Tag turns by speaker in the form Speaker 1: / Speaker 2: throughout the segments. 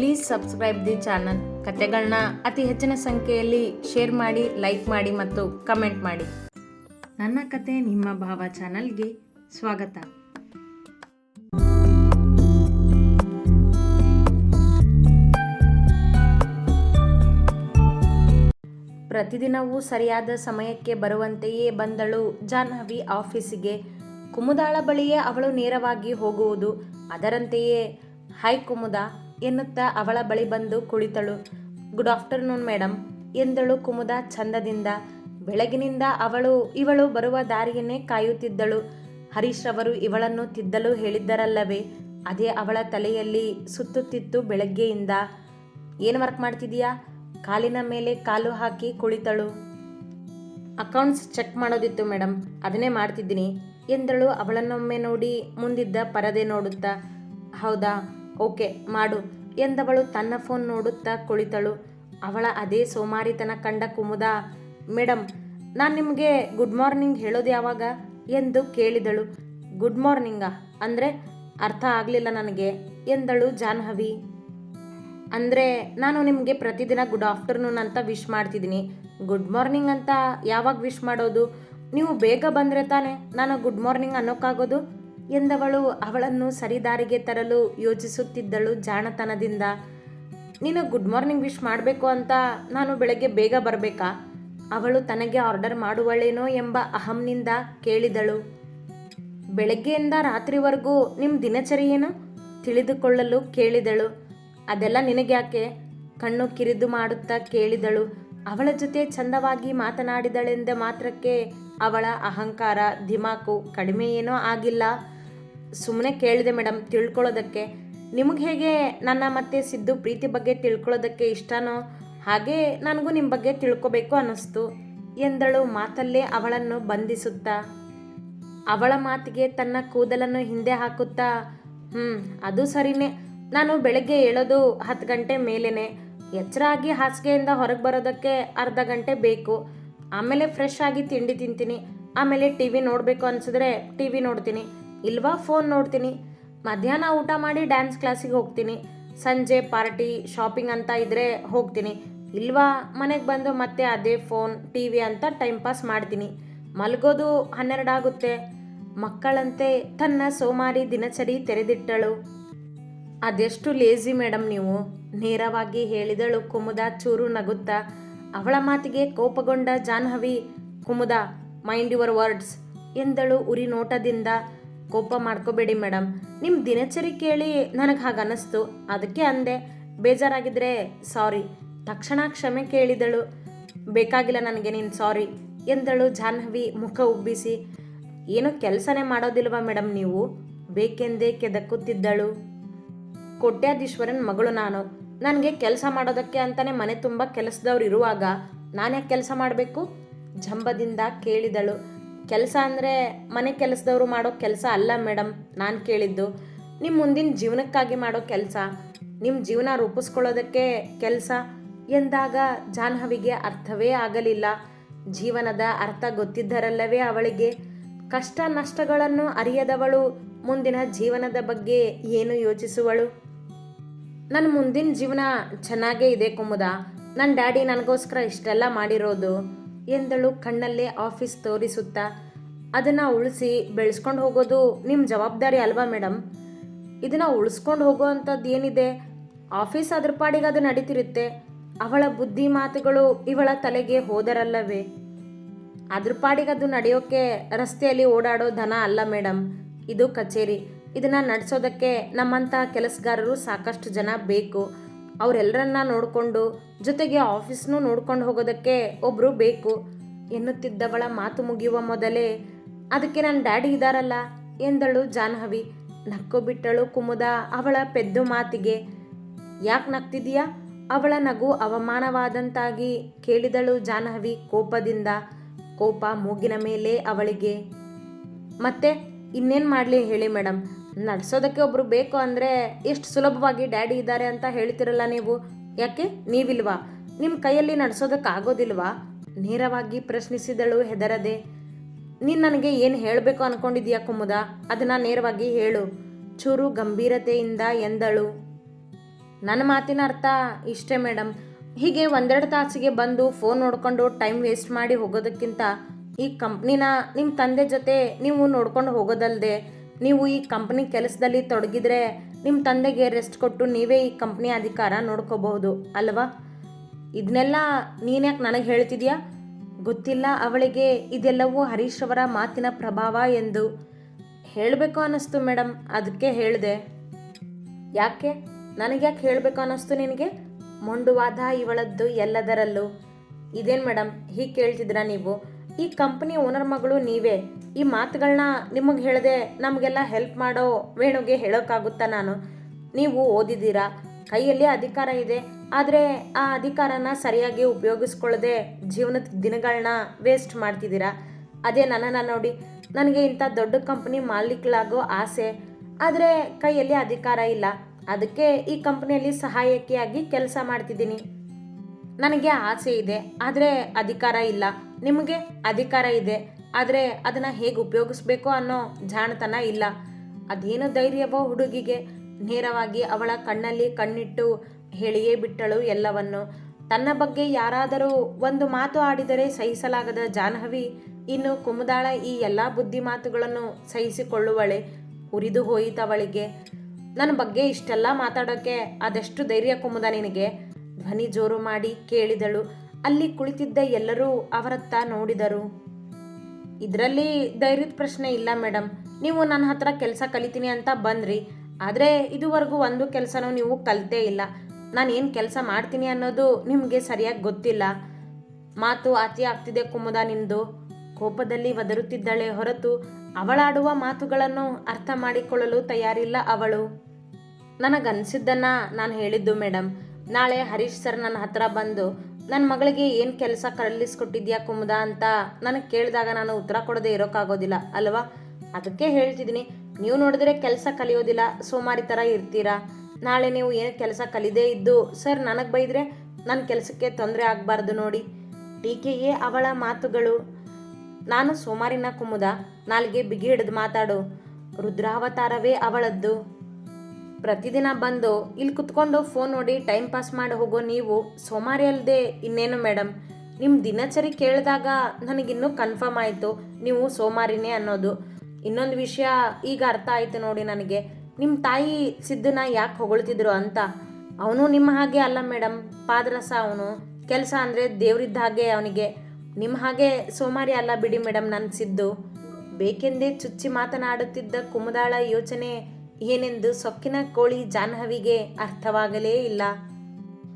Speaker 1: Please subscribe the channel ಕತೆಗಳನ್ನ ಅತಿ ಹೆಚ್ಚಿನ ಸಂಖ್ಯೆಯಲ್ಲಿ ಶೇರ್ ಮಾಡಿ ಲೈಕ್ ಮಾಡಿ ಮತ್ತು ಕಮೆಂಟ್ ಮಾಡಿ. ನನ್ನ ಕತೆ ನಿಮ್ಮ ಭಾವ ಚಾನಲ್ಗೆ ಸ್ವಾಗತ. ಪ್ರತಿದಿನವೂ ಸರಿಯಾದ ಸಮಯಕ್ಕೆ ಬರುವಂತೆಯೇ ಬಂದಳು ಜಾಹ್ನವಿ ಆಫೀಸಿಗೆ. ಕುಮುದಾಳ ಬಳಿಯೇ ಅವಳು ನೇರವಾಗಿ ಹೋಗುವುದು. ಅದರಂತೆಯೇ ಹೈ ಕುಮುದ ಎನ್ನುತ್ತಾ ಅವಳ ಬಳಿ ಬಂದು ಕುಳಿತಳು. ಗುಡ್ ಆಫ್ಟರ್ನೂನ್ ಮೇಡಮ್ ಎಂದಳು ಕುಮುದ ಚಂದದಿಂದ. ಬೆಳಗಿನಿಂದ ಅವಳು, ಇವಳು ಬರುವ ದಾರಿಯನ್ನೇ ಕಾಯುತ್ತಿದ್ದಳು. ಹರೀಶ್ ಅವರು ಇವಳನ್ನು ತಿದ್ದಲು ಹೇಳಿದ್ದರಲ್ಲವೇ, ಅದೇ ಅವಳ ತಲೆಯಲ್ಲಿ ಸುತ್ತುತ್ತಿತ್ತು ಬೆಳಗ್ಗೆಯಿಂದ. ಏನು ವರ್ಕ್ ಮಾಡ್ತಿದೀಯಾ? ಕಾಲಿನ ಮೇಲೆ ಕಾಲು ಹಾಕಿ ಕುಳಿತಳು. ಅಕೌಂಟ್ಸ್ ಚೆಕ್ ಮಾಡೋದಿತ್ತು ಮೇಡಮ್ ಅದನ್ನೇ ಮಾಡ್ತಿದ್ದೀನಿ, ಎಂದಳು ಅವಳನ್ನೊಮ್ಮೆ ನೋಡಿ ಮುಂದಿದ್ದ ಪರದೆ ನೋಡುತ್ತಾ. ಹೌದಾ? ಓಕೆ, ಮಾಡು ಎಂದವಳು ತನ್ನ ಫೋನ್ ನೋಡುತ್ತಾ ಕುಳಿತಳು. ಅವಳ ಅದೇ ಸೋಮಾರಿತನ ಕಂಡ ಕುಮುದ ಮೇಡಮ್ ನಾನು ನಿಮಗೆ ಗುಡ್ ಮಾರ್ನಿಂಗ್ ಹೇಳೋದು ಯಾವಾಗ? ಎಂದು ಕೇಳಿದಳು. ಗುಡ್ ಮಾರ್ನಿಂಗಾ? ಅಂದರೆ ಅರ್ಥ ಆಗಲಿಲ್ಲ ನನಗೆ, ಎಂದಳು ಜಾಹ್ನವಿ. ಅಂದರೆ ನಾನು ನಿಮಗೆ ಪ್ರತಿದಿನ ಗುಡ್ ಆಫ್ಟರ್ನೂನ್ ಅಂತ ವಿಶ್ ಮಾಡ್ತಿದ್ದೀನಿ. ಗುಡ್ ಮಾರ್ನಿಂಗ್ ಅಂತ ಯಾವಾಗ ವಿಶ್ ಮಾಡೋದು? ನೀವು ಬೇಗ ಬಂದರೆ ತಾನೇ ನಾನು ಗುಡ್ ಮಾರ್ನಿಂಗ್ ಅನ್ನೋಕ್ಕಾಗೋದು? ಎಂದವಳು ಅವಳನ್ನು ಸರಿದಾರಿಗೆ ತರಲು ಯೋಚಿಸುತ್ತಿದ್ದಳು ಜಾಣತನದಿಂದ. ನೀನು ಗುಡ್ ಮಾರ್ನಿಂಗ್ ವಿಶ್ ಮಾಡಬೇಕು ಅಂತ ನಾನು ಬೆಳಗ್ಗೆ ಬೇಗ ಬರಬೇಕಾ? ಅವಳು ತನಗೆ ಆರ್ಡರ್ ಮಾಡುವಳೇನೋ ಎಂಬ ಅಹಂನಿಂದ ಕೇಳಿದಳು. ಬೆಳಗ್ಗೆಯಿಂದ ರಾತ್ರಿವರೆಗೂ ನಿಮ್ಮ ದಿನಚರಿ ಏನು? ತಿಳಿದುಕೊಳ್ಳಲು ಕೇಳಿದಳು. ಅದೆಲ್ಲ ನಿನಗ್ಯಾಕೆ ಕಣ್ಣು ಕಿರಿದು ಮಾಡುತ್ತಾ ಕೇಳಿದಳು. ಅವಳ ಜೊತೆ ಚಂದವಾಗಿ ಮಾತನಾಡಿದಳೆಂದ ಮಾತ್ರಕ್ಕೆ ಅವಳ ಅಹಂಕಾರ ದಿಮಾಕು ಕಡಿಮೆ ಏನೋ ಆಗಿಲ್ಲ. ಸುಮ್ಮನೆ ಕೇಳಿದೆ ಮೇಡಮ್, ತಿಳ್ಕೊಳ್ಳೋದಕ್ಕೆ. ನಿಮಗೆ ಹೇಗೆ ನನ್ನ ಮತ್ತೆ ಸಿದ್ದು ಪ್ರೀತಿ ಬಗ್ಗೆ ತಿಳ್ಕೊಳ್ಳೋದಕ್ಕೆ ಇಷ್ಟನೋ ಹಾಗೆ ನನಗೂ ನಿಮ್ಮ ಬಗ್ಗೆ ತಿಳ್ಕೊಬೇಕು ಅನ್ನಿಸ್ತು. ಎಂದಳು ಮಾತಲ್ಲೇ ಅವಳನ್ನು ಬಂಧಿಸುತ್ತಾ. ಅವಳ ಮಾತಿಗೆ ತನ್ನ ಕೂದಲನ್ನು ಹಿಂದೆ ಹಾಕುತ್ತಾ ಹ್ಞೂ ಅದು ಸರಿನೇ. ನಾನು ಬೆಳಗ್ಗೆ ಏಳೋದು ಹತ್ತು ಗಂಟೆ ಮೇಲೇ ಎಚ್ಚರ ಆಗಿ ಹಾಸಿಗೆಯಿಂದ ಹೊರಗೆ ಬರೋದಕ್ಕೆ ಅರ್ಧ ಗಂಟೆ ಬೇಕು. ಆಮೇಲೆ ಫ್ರೆಶ್ ಆಗಿ ತಿಂಡಿ ತಿಂತೀನಿ. ಆಮೇಲೆ ಟಿ ವಿ ನೋಡಬೇಕು ಅನಿಸಿದ್ರೆ ಟಿ ವಿ ನೋಡ್ತೀನಿ. ಇಲ್ವಾ ಫೋನ್ ನೋಡ್ತೀನಿ. ಮಧ್ಯಾಹ್ನ ಊಟ ಮಾಡಿ ಡ್ಯಾನ್ಸ್ ಕ್ಲಾಸಿಗೆ ಹೋಗ್ತೀನಿ. ಸಂಜೆ ಪಾರ್ಟಿ ಶಾಪಿಂಗ್ ಅಂತ ಇದ್ದರೆ ಹೋಗ್ತೀನಿ. ಇಲ್ವಾ ಮನೆಗೆ ಬಂದು ಮತ್ತೆ ಅದೇ ಫೋನ್ ಟಿ ವಿ ಅಂತ ಟೈಮ್ ಪಾಸ್ ಮಾಡ್ತೀನಿ. ಮಲಗೋದು ಹನ್ನೆರಡಾಗುತ್ತೆ ಮಕ್ಕಳಂತೆ ತನ್ನ ಸೋಮಾರಿ ದಿನಚರಿ ತೆರೆದಿಟ್ಟಳು. ಅದೆಷ್ಟು ಲೇಜಿ ಮೇಡಮ್ ನೀವು. ನೇರವಾಗಿ ಹೇಳಿದಳು ಕುಮುದ ಚೂರು ನಗುತ್ತಾ. ಅವಳ ಮಾತಿಗೆ ಕೋಪಗೊಂಡ Jahnavi, Kumuda mind your words ಎಂದಳು ಉರಿ ನೋಟದಿಂದ ಕೋಪ ಮಾಡ್ಕೋಬೇಡಿ ಮೇಡಮ್. ನಿಮ್ಮ ದಿನಚರಿ ಕೇಳಿ ನನಗೆ ಹಾಗೆ ಅನ್ನಿಸ್ತು ಅದಕ್ಕೆ ಅಂದೆ, ಬೇಜಾರಾಗಿದ್ರೆ ಸಾರಿ. ತಕ್ಷಣ ಕ್ಷಮೆ ಕೇಳಿದಳು. ಬೇಕಾಗಿಲ್ಲ ನನಗೆ ನೀನು ಸಾರಿ ಎಂದಳು ಜಾಹ್ನವಿ ಮುಖ ಉಬ್ಬಿಸಿ. ಏನೋ ಕೆಲಸನೇ ಮಾಡೋದಿಲ್ವಾ ಮೇಡಮ್ ನೀವು? ಬೇಕೆಂದೇ ಕೆದಕುತ್ತಿದ್ದಳು. ಕೋಟ್ಯಾಧೀಶ್ವರನ್ ಮಗಳು ನಾನು. ನನಗೆ ಕೆಲಸ ಮಾಡೋದಕ್ಕೆ ಅಂತಾನೆ ಮನೆ ತುಂಬ ಕೆಲಸದವ್ರು ಇರುವಾಗ ನಾನು ಯಾಕೆ ಕೆಲಸ ಮಾಡಬೇಕು? ಜಂಬದಿಂದ ಕೇಳಿದಳು. ಕೆಲಸ ಅಂದರೆ ಮನೆ ಕೆಲಸದವರು ಮಾಡೋ ಕೆಲಸ ಅಲ್ಲ ಮೇಡಮ್ ನಾನು ಕೇಳಿದ್ದು. ನಿಮ್ಮ ಮುಂದಿನ ಜೀವನಕ್ಕಾಗಿ ಮಾಡೋ ಕೆಲಸ ನಿಮ್ಮ ಜೀವನ ರೂಪಿಸ್ಕೊಳ್ಳೋದಕ್ಕೆ ಕೆಲಸ ಎಂದಾಗ ಜಾಹ್ನವಿಗೆ ಅರ್ಥವೇ ಆಗಲಿಲ್ಲ. ಜೀವನದ ಅರ್ಥ ಗೊತ್ತಿದ್ದರಲ್ಲವೇ ಅವಳಿಗೆ. ಕಷ್ಟ ನಷ್ಟಗಳನ್ನು ಅರಿಯದವಳು, ಮುಂದಿನ ಜೀವನದ ಬಗ್ಗೆ ಏನು ಯೋಚಿಸುವಳು? ನನ್ನ ಮುಂದಿನ ಜೀವನ ಚೆನ್ನಾಗೇ ಇದೆ ಕುಮುದ. ನನ್ನ ಡ್ಯಾಡಿ ನನಗೋಸ್ಕರ ಇಷ್ಟೆಲ್ಲ ಮಾಡಿರೋದು. ಎಂದಳು ಕಣ್ಣಲ್ಲೇ ಆಫೀಸ್ ತೋರಿಸುತ್ತಾ. ಅದನ್ನು ಉಳಿಸಿ ಬೆಳೆಸ್ಕೊಂಡು ಹೋಗೋದು ನಿಮ್ಮ ಜವಾಬ್ದಾರಿ ಅಲ್ವಾ ಮೇಡಮ್ ಇದನ್ನು ಉಳಿಸ್ಕೊಂಡು ಹೋಗೋ ಅಂಥದ್ದು ಏನಿದೆ? ಆಫೀಸ್ ಅದ್ರ ಪಾಡಿಗೆ ಅದು ನಡೀತಿರುತ್ತೆ. ಅವಳ ಬುದ್ಧಿ ಮಾತುಗಳು ಇವಳ ತಲೆಗೆ ಹೋದರಲ್ಲವೇ? ಅದ್ರ ಪಾಡಿಗೆ ಅದು ನಡೆಯೋಕೆ ರಸ್ತೆಯಲ್ಲಿ ಓಡಾಡೋ ಧನ ಅಲ್ಲ ಮೇಡಮ್ ಇದು ಕಚೇರಿ. ಇದನ್ನ ನಡೆಸೋದಕ್ಕೆ ನಮ್ಮಂಥ ಕೆಲಸಗಾರರು ಸಾಕಷ್ಟು ಜನ ಬೇಕು. ಅವರೆಲ್ಲರನ್ನ ನೋಡಿಕೊಂಡು, ಜೊತೆಗೆ ಆಫೀಸ್ನೂ ನೋಡ್ಕೊಂಡು ಹೋಗೋದಕ್ಕೆ ಒಬ್ಬರು ಬೇಕು. ಎನ್ನುತ್ತಿದ್ದವಳ ಮಾತು ಮುಗಿಯುವ ಮೊದಲೇ, ಅದಕ್ಕೆ ನನ್ನ ಡ್ಯಾಡಿ ಇದ್ದಾರಲ್ಲ ಎಂದಳು ಜಾನ್ಹವಿ ನಕ್ಕು ಬಿಟ್ಟಳು ಕುಮುದ ಅವಳ ಪೆದ್ದು ಮಾತಿಗೆ. ಯಾಕೆ ನಗ್ತಿದೀಯಾ ಅವಳ ನಗು ಅವಮಾನವಾದಂತಾಗಿ ಕೇಳಿದಳು ಜಾಹ್ನವಿ ಕೋಪದಿಂದ. ಕೋಪ ಮೂಗಿನ ಮೇಲೆ ಅವಳಿಗೆ. ಮತ್ತೆ ಇನ್ನೇನು ಮಾಡಲಿ ಹೇಳಿ ಮೇಡಮ್ ನಡ್ಸೋದಕ್ಕೆ ಒಬ್ರು ಬೇಕು ಅಂದರೆ ಎಷ್ಟು ಸುಲಭವಾಗಿ ಡ್ಯಾಡಿ ಇದ್ದಾರೆ ಅಂತ ಹೇಳ್ತಿರಲ್ಲ ನೀವು? ಯಾಕೆ? ನೀವಿಲ್ವಾ? ನಿಮ್ಮ ಕೈಯಲ್ಲಿ ನಡ್ಸೋದಕ್ಕೆ ಆಗೋದಿಲ್ವಾ? ನೇರವಾಗಿ ಪ್ರಶ್ನಿಸಿದಳು ಹೆದರದೆ, ನೀನು ನನಗೆ ಏನು ಹೇಳಬೇಕು ಅನ್ಕೊಂಡಿದ್ಯಾ ಕುಮುದ? ಅದನ್ನು ನೇರವಾಗಿ ಹೇಳು. ಚೂರು ಗಂಭೀರತೆಯಿಂದ ಎಂದಳು. ನನ್ನ ಮಾತಿನ ಅರ್ಥ ಇಷ್ಟೇ ಮೇಡಮ್ ಹೀಗೆ ಒಂದೆರಡು ತಾಸಿಗೆ ಬಂದು ಫೋನ್ ನೋಡ್ಕೊಂಡು ಟೈಮ್ ವೇಸ್ಟ್ ಮಾಡಿ ಹೋಗೋದಕ್ಕಿಂತ ಈ ಕಂಪ್ನಿನ ನಿಮ್ಮ ತಂದೆ ಜೊತೆ ನೀವು ನೋಡ್ಕೊಂಡು ಹೋಗೋದಲ್ಲದೆ ನೀವು ಈ ಕಂಪ್ನಿ ಕೆಲಸದಲ್ಲಿ ತೊಡಗಿದ್ರೆ ನಿಮ್ಮ ತಂದೆಗೆ ರೆಸ್ಟ್ ಕೊಟ್ಟು ನೀವೇ ಈ ಕಂಪ್ನಿ ಅಧಿಕಾರ ನೋಡ್ಕೋಬಹುದು, ಅಲ್ವಾ? ಇದನ್ನೆಲ್ಲ ನೀನ್ಯಾಕೆ ನನಗೆ ಹೇಳ್ತಿದ್ಯಾ? ಗೊತ್ತಿಲ್ಲ ಅವಳಿಗೆ ಇದೆಲ್ಲವೂ ಹರೀಶ್ ಅವರ ಮಾತಿನ ಪ್ರಭಾವ ಎಂದು. ಹೇಳಬೇಕು ಅನ್ನಿಸ್ತು ಮೇಡಮ್ ಅದಕ್ಕೆ ಹೇಳಿದೆ. ಯಾಕೆ? ನನಗೆ ಯಾಕೆ ಹೇಳಬೇಕು ಅನ್ನಿಸ್ತು ನಿನಗೆ? ಮೊಂಡುವಾದ ಇವಳದ್ದು ಎಲ್ಲದರಲ್ಲೂ. ಇದೇನು ಮೇಡಮ್ ಹೀಗೆ ಕೇಳ್ತಿದ್ರಾ ನೀವು? ಈ ಕಂಪ್ನಿ ಓನರ್ ಮಗಳು ನೀವೇ. ಈ ಮಾತುಗಳನ್ನ ನಿಮಗೆ ಹೇಳದೆ ನಮಗೆಲ್ಲ ಹೆಲ್ಪ್ ಮಾಡೋ ವೇಣುಗೆ ಹೇಳೋಕ್ಕಾಗುತ್ತಾ ನಾನು? ನೀವು ಓದಿದ್ದೀರಾ? ಕೈಯಲ್ಲಿ ಅಧಿಕಾರ ಇದೆ, ಆದರೆ ಆ ಅಧಿಕಾರನ ಸರಿಯಾಗಿ ಉಪಯೋಗಿಸ್ಕೊಳ್ಳದೆ ಜೀವನದ ದಿನಗಳನ್ನ ವೇಸ್ಟ್ ಮಾಡ್ತಿದ್ದೀರಾ? ಅದೇ ನನ್ನನ್ನು ನೋಡಿ, ನನಗೆ ಇಂಥ ದೊಡ್ಡ ಕಂಪ್ನಿ ಮಾಲೀಕಳಾಗೋ ಆಸೆ, ಆದರೆ ಕೈಯಲ್ಲಿ ಅಧಿಕಾರ ಇಲ್ಲ. ಅದಕ್ಕೆ ಈ ಕಂಪ್ನಿಯಲ್ಲಿ ಸಹಾಯಕಿಯಾಗಿ ಕೆಲಸ ಮಾಡ್ತಿದ್ದೀನಿ. ನನಗೆ ಆಸೆ ಇದೆ, ಆದರೆ ಅಧಿಕಾರ ಇಲ್ಲ. ನಿಮಗೆ ಅಧಿಕಾರ ಇದೆ. ಆದರೆ ಅದನ್ನು ಹೇಗೆ ಉಪಯೋಗಿಸ್ಬೇಕು ಅನ್ನೋ ಜಾಣತನ ಇಲ್ಲ. ಅದೇನು ಧೈರ್ಯವೋ ಹುಡುಗಿಗೆ? ನೇರವಾಗಿ ಅವಳ ಕಣ್ಣಲ್ಲಿ ಕಣ್ಣಿಟ್ಟು ಹೇಳಿಯೇ ಬಿಟ್ಟಳು ಎಲ್ಲವನ್ನು. ತನ್ನ ಬಗ್ಗೆ ಯಾರಾದರೂ ಒಂದು ಮಾತು ಆಡಿದರೆ ಸಹಿಸಲಾಗದ ಜಾಹ್ನವಿ ಇನ್ನು ಕುಮುದಾಳ ಈ ಎಲ್ಲ ಬುದ್ಧಿ ಮಾತುಗಳನ್ನು ಸಹಿಸಿಕೊಳ್ಳುವಳೆ. ಉರಿದು ಹೋಯಿತವಳಿಗೆ. ನನ್ನ ಬಗ್ಗೆ ಇಷ್ಟೆಲ್ಲ ಮಾತಾಡೋಕ್ಕೆ ಅದೆಷ್ಟು ಧೈರ್ಯ ಕುಮುದ ನಿನಗೆ? ಧ್ವನಿ ಜೋರು ಮಾಡಿ ಕೇಳಿದಳು. ಅಲ್ಲಿ ಕುಳಿತಿದ್ದ ಎಲ್ಲರೂ ಅವರತ್ತ ನೋಡಿದರು. ಇದರಲ್ಲಿ ಧೈರ್ಯದ ಪ್ರಶ್ನೆ ಇಲ್ಲ ಮೇಡಮ್ ನೀವು ನನ್ನ ಹತ್ರ ಕೆಲಸ ಕಲಿತೀನಿ ಅಂತ ಬಂದ್ರಿ. ಆದರೆ ಇದುವರೆಗೂ ಒಂದು ಕೆಲಸನೂ ನೀವು ಕಲಿತೇ ಇಲ್ಲ. ನಾನು ಏನು ಕೆಲಸ ಮಾಡ್ತೀನಿ ಅನ್ನೋದು ನಿಮಗೆ ಸರಿಯಾಗಿ ಗೊತ್ತಿಲ್ಲ. ಮಾತು ಅತಿ ಆಗ್ತಿದೆ ಕುಮುದ ನಿಂದು. ಕೋಪದಲ್ಲಿ ಒದರುತ್ತಿದ್ದಾಳೆ ಹೊರತು ಅವಳಾಡುವ ಮಾತುಗಳನ್ನು ಅರ್ಥ ಮಾಡಿಕೊಳ್ಳಲು ತಯಾರಿಲ್ಲ ಅವಳು. ನನಗನ್ಸಿದ್ದನ್ನ ನಾನು ಹೇಳಿದ್ದು ಮೇಡಮ್ ನಾಳೆ ಹರೀಶ್ ಸರ್ ನನ್ನ ಹತ್ರ ಬಂದು ನನ್ನ ಮಗಳಿಗೆ ಏನು ಕೆಲಸ ಕಲಿಸ್ಕೊಟ್ಟಿದ್ಯಾ ಕುಮುದ ಅಂತ ನನಗೆ ಕೇಳಿದಾಗ ನಾನು ಉತ್ತರ ಕೊಡದೆ ಇರೋಕ್ಕಾಗೋದಿಲ್ಲ ಅಲ್ವಾ? ಅದಕ್ಕೆ ಹೇಳ್ತಿದ್ದೀನಿ, ನೀವು ನೋಡಿದ್ರೆ ಕೆಲಸ ಕಲಿಯೋದಿಲ್ಲ, ಸೋಮಾರಿ ಥರ ಇರ್ತೀರಾ? ನಾಳೆ ನೀವು ಏನು ಕೆಲಸ ಕಲಿದೇ ಇದ್ದು, ಸರ್ ನನಗೆ ಬೈದರೆ ನನ್ನ ಕೆಲಸಕ್ಕೆ ತೊಂದರೆ ಆಗಬಾರ್ದು ನೋಡಿ. ಟೀಕೆಯೇ ಅವಳ ಮಾತುಗಳು. ನಾನು ಸೋಮಾರಿನ ಕುಮುದ, ನಾಲ್ಗೆ ಬಿಗಿ ಹಿಡಿದು ಮಾತಾಡು. ರುದ್ರಾವತಾರವೇ ಅವಳದ್ದು. ಪ್ರತಿದಿನ ಬಂದು ಇಲ್ಲಿ ಕುತ್ಕೊಂಡು ಫೋನ್ ನೋಡಿ ಟೈಮ್ ಪಾಸ್ ಮಾಡಿ ಹೋಗೋ ನೀವು. ಸೋಮಾರಿ ಅಲ್ಲದೆ ಇನ್ನೇನು ಮೇಡಮ್ ನಿಮ್ಮ ದಿನಚರಿ ಕೇಳಿದಾಗ ನನಗಿನ್ನೂ ಕನ್ಫರ್ಮ್ ಆಯಿತು. ನೀವು ಸೋಮಾರಿನೇ ಅನ್ನೋದು. ಇನ್ನೊಂದು ವಿಷಯ ಈಗ ಅರ್ಥ ಆಯಿತು ನೋಡಿ ನನಗೆ. ನಿಮ್ಮ ತಾಯಿ ಸಿದ್ದನ ಯಾಕೆ ಹೊಗಳ್ತಿದ್ರು ಅಂತ? ಅವನು ನಿಮ್ಮ ಹಾಗೆ ಅಲ್ಲ ಮೇಡಮ್ ಪಾದರಸ ಅವನು. ಕೆಲಸ ಅಂದರೆ ದೇವರಿದ್ದ ಹಾಗೆ ಅವನಿಗೆ. ನಿಮ್ಮ ಹಾಗೆ ಸೋಮಾರಿ ಅಲ್ಲ ಬಿಡಿ ಮೇಡಮ್ ನನ್ನ ಸಿದ್ದು. ಬೇಕೆಂದೇ ಚುಚ್ಚಿ ಮಾತನಾಡುತ್ತಿದ್ದ ಕುಮದಾಳ ಯೋಚನೆ ಏನೆಂದು ಸೊಕ್ಕಿನ ಕೋಳಿ ಜಾಹ್ನವಿಗೆ ಅರ್ಥವಾಗಲೇ ಇಲ್ಲ.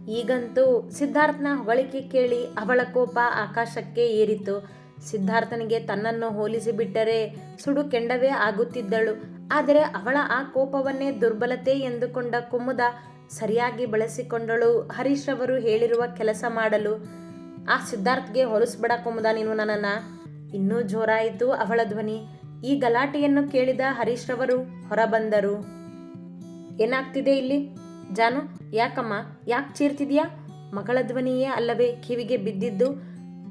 Speaker 1: ಈಗಂತೂ ಸಿದ್ಧಾರ್ಥನ ಹೊಗಳಿಕೆ ಕೇಳಿ ಅವಳ ಕೋಪ ಆಕಾಶಕ್ಕೆ ಏರಿತು. ಸಿದ್ಧಾರ್ಥನಿಗೆ ತನ್ನನ್ನು ಹೋಲಿಸಿ ಬಿಟ್ಟರೆ ಸುಡು ಕೆಂಡವೇ ಆಗುತ್ತಿದ್ದಳು. ಆದರೆ ಅವಳ ಆ ಕೋಪವನ್ನೇ ದುರ್ಬಲತೆ ಎಂದುಕೊಂಡ ಕುಮುದ ಸರಿಯಾಗಿ ಬಳಸಿಕೊಂಡಳು. ಹರೀಶ್ ಅವರು ಹೇಳಿರುವ ಕೆಲಸ ಮಾಡಲು. ಆ ಸಿದ್ಧಾರ್ಥ್ಗೆ ಹೊಲಿಸ್ಬೇಡ ಕುಮುದ ನೀನು ನನ್ನನ್ನು. ಇನ್ನೂ ಜೋರಾಯಿತು ಅವಳ ಧ್ವನಿ. ಈ ಗಲಾಟೆಯನ್ನು ಕೇಳಿದ ಹರೀಶ್ ರವರು ಹೊರಬಂದರು. ಏನಾಗ್ತಿದೆ ಇಲ್ಲಿ? ಜಾನು, ಯಾಕಮ್ಮ? ಯಾಕೆ ಚೀರ್ತಿದ್ಯಾ? ಮಗಳ ಧ್ವನಿಯೇ ಅಲ್ಲವೇ ಕಿವಿಗೆ ಬಿದ್ದಿದ್ದು.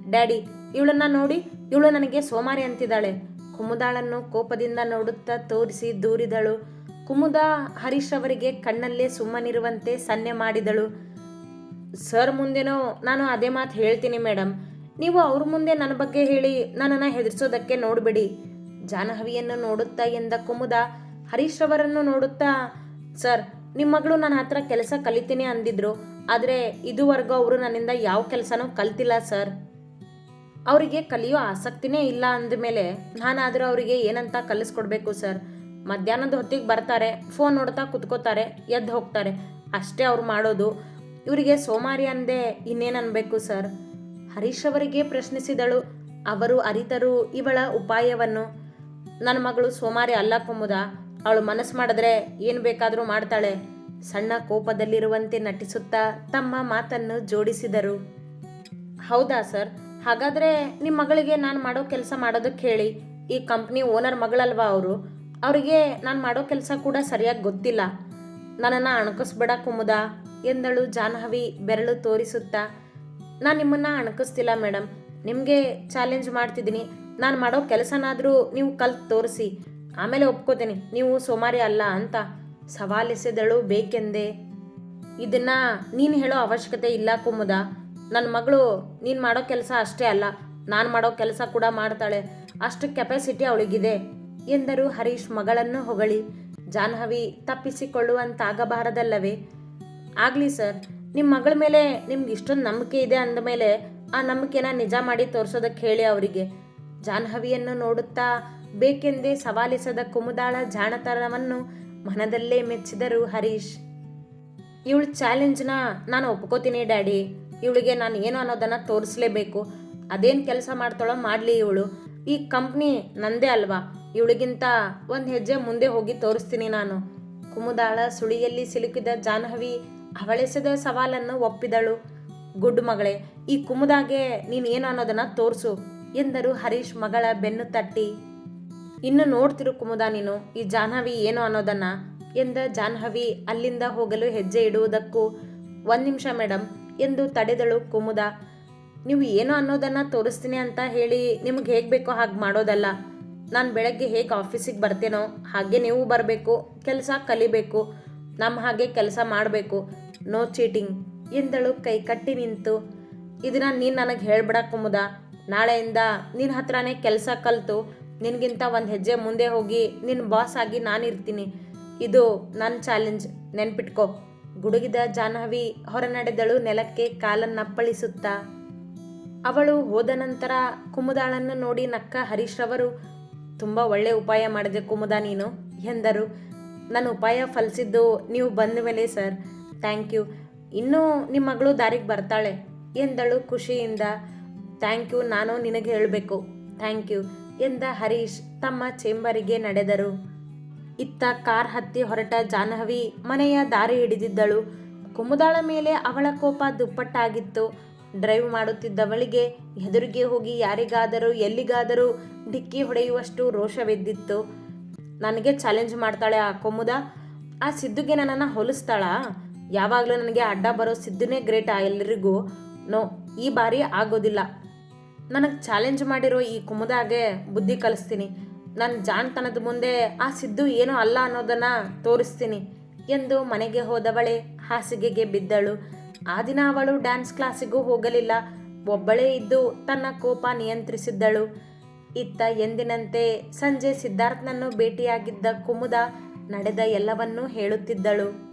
Speaker 1: ಡ್ಯಾಡಿ, ಇವಳನ್ನ ನೋಡಿ, ಇವಳು ನನಗೆ ಸೋಮಾರಿ ಅಂತಿದ್ದಾಳೆ. ಕುಮುದಾಳನ್ನು ಕೋಪದಿಂದ ನೋಡುತ್ತಾ ತೋರಿಸಿ ದೂರಿದಳು. ಕುಮುದ ಹರೀಶ್ ಅವರಿಗೆ ಕಣ್ಣಲ್ಲೇ ಸುಮ್ಮನಿರುವಂತೆ ಸನ್ನೆ ಮಾಡಿದಳು. ಸರ್ ಮುಂದೆನೋ ನಾನು ಅದೇ ಮಾತು ಹೇಳ್ತೀನಿ ಮೇಡಮ್ ನೀವು ಅವ್ರ ಮುಂದೆ ನನ್ನ ಬಗ್ಗೆ ಹೇಳಿ ನನ್ನನ್ನು ಹೆದರಿಸೋದಕ್ಕೆ ನೋಡಬೇಡಿ. ಜಾಹ್ನವಿಯನ್ನು ನೋಡುತ್ತಾ ಎಂದ ಕುಮುದ ಹರೀಶ್ ಅವರನ್ನು ನೋಡುತ್ತಾ, ಸರ್ ನಿಮ್ಮ ಮಗಳು ನನ್ನ ಹತ್ರ ಕೆಲಸ ಕಲಿತೀನಿ ಅಂದಿದ್ರು. ಆದರೆ ಇದುವರೆಗೂ ಅವರು ನನ್ನಿಂದ ಯಾವ ಕೆಲಸನೂ ಕಲ್ತಿಲ್ಲ, ಸರ್. ಅವರಿಗೆ ಕಲಿಯೋ ಆಸಕ್ತಿನೇ ಇಲ್ಲ ಅಂದಮೇಲೆ ನಾನಾದರೂ ಅವರಿಗೆ ಏನಂತ ಕಲಿಸ್ಕೊಡ್ಬೇಕು, ಸರ್. ಮಧ್ಯಾಹ್ನದ ಹೊತ್ತಿಗೆ ಬರ್ತಾರೆ, ಫೋನ್ ನೋಡ್ತಾ ಕುತ್ಕೋತಾರೆ, ಎದ್ದು ಹೋಗ್ತಾರೆ. ಅಷ್ಟೇ ಅವ್ರು ಮಾಡೋದು. ಇವರಿಗೆ ಸೋಮಾರಿ ಅಂದೆ ಇನ್ನೇನು ಅನ್ಬೇಕು, ಸರ್? ಹರೀಶ್ ಅವರಿಗೆ ಪ್ರಶ್ನಿಸಿದಳು. ಅವರು ಅರಿತರು ಇವಳ ಉಪಾಯವನ್ನು. ನನ್ನ ಮಗಳು ಸೋಮಾರಿ ಅಲ್ಲ ಕುಮುದ ಅವಳು ಮನಸ್ಸು ಮಾಡಿದ್ರೆ ಏನು ಬೇಕಾದರೂ ಮಾಡ್ತಾಳೆ. ಸಣ್ಣ ಕೋಪದಲ್ಲಿರುವಂತೆ ನಟಿಸುತ್ತಾ ತಮ್ಮ ಮಾತನ್ನು ಜೋಡಿಸಿದರು. ಹೌದಾ ಸರ್? ಹಾಗಾದರೆ ನಿಮ್ಮ ಮಗಳಿಗೆ ನಾನು ಮಾಡೋ ಕೆಲಸ ಮಾಡೋದಕ್ಕೆ ಹೇಳಿ. ಈ ಕಂಪ್ನಿ ಓನರ್ ಮಗಳಲ್ವಾ ಅವರು? ಅವರಿಗೆ ನಾನು ಮಾಡೋ ಕೆಲಸ ಕೂಡ ಸರಿಯಾಗಿ ಗೊತ್ತಿಲ್ಲ. ನನ್ನನ್ನು ಅಣಕಿಸ್ಬೇಡ ಕುಮುದ, ಎಂದಳು ಜಾಹ್ನವಿ ಬೆರಳು ತೋರಿಸುತ್ತಾ. ನಾನು ನಿಮ್ಮನ್ನು ಅಣಕಿಸ್ತಿಲ್ಲ ಮೇಡಮ್ ನಿಮಗೆ ಚಾಲೆಂಜ್ ಮಾಡ್ತಿದ್ದೀನಿ. ನಾನು ಮಾಡೋ ಕೆಲಸನಾದರೂ ನೀವು ಕಲ್ತು ತೋರಿಸಿ. ಆಮೇಲೆ ಒಪ್ಕೋತೀನಿ, ನೀವು ಸೋಮಾರಿ ಅಲ್ಲ ಅಂತ ಸವಾಲಿಸಿದಳು ಬೇಕೆಂದೆ? ಇದನ್ನ ನೀನು ಹೇಳೋ ಅವಶ್ಯಕತೆ ಇಲ್ಲ ಕುಮುದ. ನನ್ನ ಮಗಳು ನೀನು ಮಾಡೋ ಕೆಲಸ ಅಷ್ಟೇ ಅಲ್ಲ, ನಾನು ಮಾಡೋ ಕೆಲಸ ಕೂಡ ಮಾಡ್ತಾಳೆ. ಅಷ್ಟು ಕೆಪಾಸಿಟಿ ಅವಳಿಗಿದೆ ಎಂದರು ಹರೀಶ್ ಮಗಳನ್ನು ಹೊಗಳಿ. ಜಾಹ್ನವಿ ತಪ್ಪಿಸಿಕೊಳ್ಳುವಂತಾಗಬಾರದಲ್ಲವೇ? ಆಗಲಿ ಸರ್ ನಿಮ್ಮ ಮಗಳ ಮೇಲೆ ನಿಮ್ಗೆ ಇಷ್ಟೊಂದು ನಂಬಿಕೆ ಇದೆ ಅಂದಮೇಲೆ ಆ ನಂಬಿಕೆನ ನಿಜ ಮಾಡಿ ತೋರಿಸೋದಕ್ಕೆ ಹೇಳಿ ಅವರಿಗೆ. ಜಾಹ್ನವಿಯನ್ನು ನೋಡುತ್ತಾ ಬೇಕೆಂದೇ ಸವಾಲಿಸದ ಕುಮುದಾಳ ಜಾಣತನವನ್ನು ಮನದಲ್ಲೇ ಮೆಚ್ಚಿದರು ಹರೀಶ್. ಇವಳು ಚಾಲೆಂಜ್ನ ನಾನು ಒಪ್ಕೋತೀನಿ ಡ್ಯಾಡಿ. ಇವಳಿಗೆ ನಾನು ಏನು ಅನ್ನೋದನ್ನು ತೋರಿಸ್ಲೇಬೇಕು. ಅದೇನು ಕೆಲಸ ಮಾಡ್ತಾಳೋ ಮಾಡಲಿ ಇವಳು. ಈ ಕಂಪ್ನಿ ನಂದೇ ಅಲ್ವಾ? ಇವಳಿಗಿಂತ ಒಂದು ಹೆಜ್ಜೆ ಮುಂದೆ ಹೋಗಿ ತೋರಿಸ್ತೀನಿ ನಾನು. ಕುಮುದಾಳ ಸುಳಿಯಲ್ಲಿ ಸಿಲುಕಿದ ಜಾಹ್ನವಿ ಅವಳೆಸದ ಸವಾಲನ್ನು ಒಪ್ಪಿದಳು. ಗುಡ್ ಮಗಳೇ, ಈ ಕುಮುದಾಗೆ ನೀನು ಏನು ಅನ್ನೋದನ್ನು ತೋರಿಸು, ಎಂದರು ಹರೀಶ್ ಮಗಳ ಬೆನ್ನು ತಟ್ಟಿ. ಇನ್ನು ನೋಡ್ತಿರು ಕುಮುದ ನೀನು, ಈ ಜಾಹ್ನವಿ ಏನು ಅನ್ನೋದನ್ನ, ಎಂದ ಜಾಹ್ನವಿ ಅಲ್ಲಿಂದ ಹೋಗಲು ಹೆಜ್ಜೆ ಇಡುವುದಕ್ಕೂ ಒಂದು ನಿಮಿಷ ಮೇಡಮ್ ಎಂದು ತಡೆದಳು ಕುಮುದ. ನೀವು ಏನು ಅನ್ನೋದನ್ನ ತೋರಿಸ್ತೀನಿ ಅಂತ ಹೇಳಿ ನಿಮ್ಗೆ ಹೇಗೆ ಬೇಕೋ ಹಾಗೆ ಮಾಡೋದಲ್ಲ. ನಾನು ಬೆಳಗ್ಗೆ ಹೇಗೆ ಆಫೀಸಿಗೆ ಬರ್ತೇನೋ, ಹಾಗೆ ನೀವು ಬರಬೇಕು, ಕೆಲಸ ಕಲಿಬೇಕು ನಮ್ಮ ಹಾಗೆ ಕೆಲಸ ಮಾಡಬೇಕು. No cheating. ಎಂದಳು ಕೈ ಕಟ್ಟಿ ನಿಂತು ಇದನ್ನ ನೀನು ನನಗೆ ಹೇಳ್ಬೇಡ ಕುಮುದ. ನಾಳೆಯಿಂದ ನಿನ್ನ ಹತ್ರನೇ ಕೆಲಸ ಕಲಿತು, ನಿನಗಿಂತ ಒಂದು ಹೆಜ್ಜೆ ಮುಂದೆ ಹೋಗಿ ನಿನ್ನ ಬಾಸ್ ಆಗಿ ನಾನಿರ್ತೀನಿ ಇದು ನನ್ನ ಚಾಲೆಂಜ್ ನೆನ್ಪಿಟ್ಕೋ. ಗುಡುಗಿದ ಜಾಹ್ನವಿ ಹೊರನಡೆದಳು ನೆಲಕ್ಕೆ ಕಾಲನ್ನಪ್ಪಳಿಸುತ್ತಾ ಅವಳು ಹೋದ ನಂತರ ಕುಮುದಾಳನ್ನು ನೋಡಿ ನಕ್ಕ ಹರೀಶ್ ರವರು, ತುಂಬ ಒಳ್ಳೆ ಉಪಾಯ ಮಾಡಿದೆ ಕುಮುದ ನೀನು, ಎಂದರು. ನನ್ನ ಉಪಾಯ ಫಲಿಸಿದ್ದು ನೀವು ಬಂದ ಮೇಲೆ ಸರ್. Thank you. ಇನ್ನೂ ನಿಮ್ಮ ಮಗಳು ದಾರಿಗೆ ಬರ್ತಾಳೆ. ಎಂದಳು ಖುಷಿಯಿಂದ, ಥ್ಯಾಂಕ್ ಯು, ನಾನು ನಿನಗೆ ಹೇಳಬೇಕು. ಥ್ಯಾಂಕ್ ಯು, ಎಂದ ಹರೀಶ್ ತಮ್ಮ ಚೇಂಬರಿಗೆ ನಡೆದರು. ಇತ್ತ ಕಾರ್ ಹತ್ತಿ ಹೊರಟ ಜಾಹ್ನವಿ ಮನೆಯ ದಾರಿ ಹಿಡಿದಿದ್ದಳು. ಕುಮುದಾಳ ಮೇಲೆ ಅವಳ ಕೋಪ ದುಪ್ಪಟ್ಟಾಗಿತ್ತು. ಡ್ರೈವ್ ಮಾಡುತ್ತಿದ್ದವಳಿಗೆ ಎದುರಿಗೆ ಹೋಗಿ ಯಾರಿಗಾದರೂ, ಎಲ್ಲಿಗಾದರೂ ಡಿಕ್ಕಿ ಹೊಡೆಯುವಷ್ಟು ರೋಷವೆದ್ದಿತ್ತು. ನನಗೆ ಚಾಲೆಂಜ್ ಮಾಡ್ತಾಳೆ ಆ ಕುಮುದ? ಆ ಸಿದ್ದುಗೆ ನನ್ನನ್ನು ಹೋಲಿಸ್ತಾಳಾ? ಯಾವಾಗಲೂ ನನಗೆ ಅಡ್ಡ ಬರೋ ಸಿದ್ಧನೇ ಗ್ರೇಟ್ ಆ ಎಲ್ಲರಿಗೂ ನೋ, ಈ ಬಾರಿ ಆಗೋದಿಲ್ಲ. ನನಗೆ ಚಾಲೆಂಜ್ ಮಾಡಿರೋ ಈ ಕುಮುದಾಗೆ ಬುದ್ಧಿ ಕಲಿಸ್ತೀನಿ. ನನ್ನ ಜಾಣ್ತನದ ಮುಂದೆ ಆ ಸಿದ್ದು ಏನೂ ಅಲ್ಲ ಅನ್ನೋದನ್ನು ತೋರಿಸ್ತೀನಿ ಎಂದು ಮನೆಗೆ ಹೋದವಳೆ ಹಾಸಿಗೆಗೆ ಬಿದ್ದಳು. ಆ ದಿನ ಅವಳು ಡ್ಯಾನ್ಸ್ ಕ್ಲಾಸಿಗೂ ಹೋಗಲಿಲ್ಲ. ಒಬ್ಬಳೇ ಇದ್ದು ತನ್ನ ಕೋಪ ನಿಯಂತ್ರಿಸಿದ್ದಳು. ಇತ್ತ ಎಂದಿನಂತೆ ಸಂಜೆ ಸಿದ್ಧಾರ್ಥನನ್ನು ಭೇಟಿಯಾಗಿದ್ದ ಕುಮುದ ನಡೆದ ಎಲ್ಲವನ್ನೂ ಹೇಳುತ್ತಿದ್ದಳು.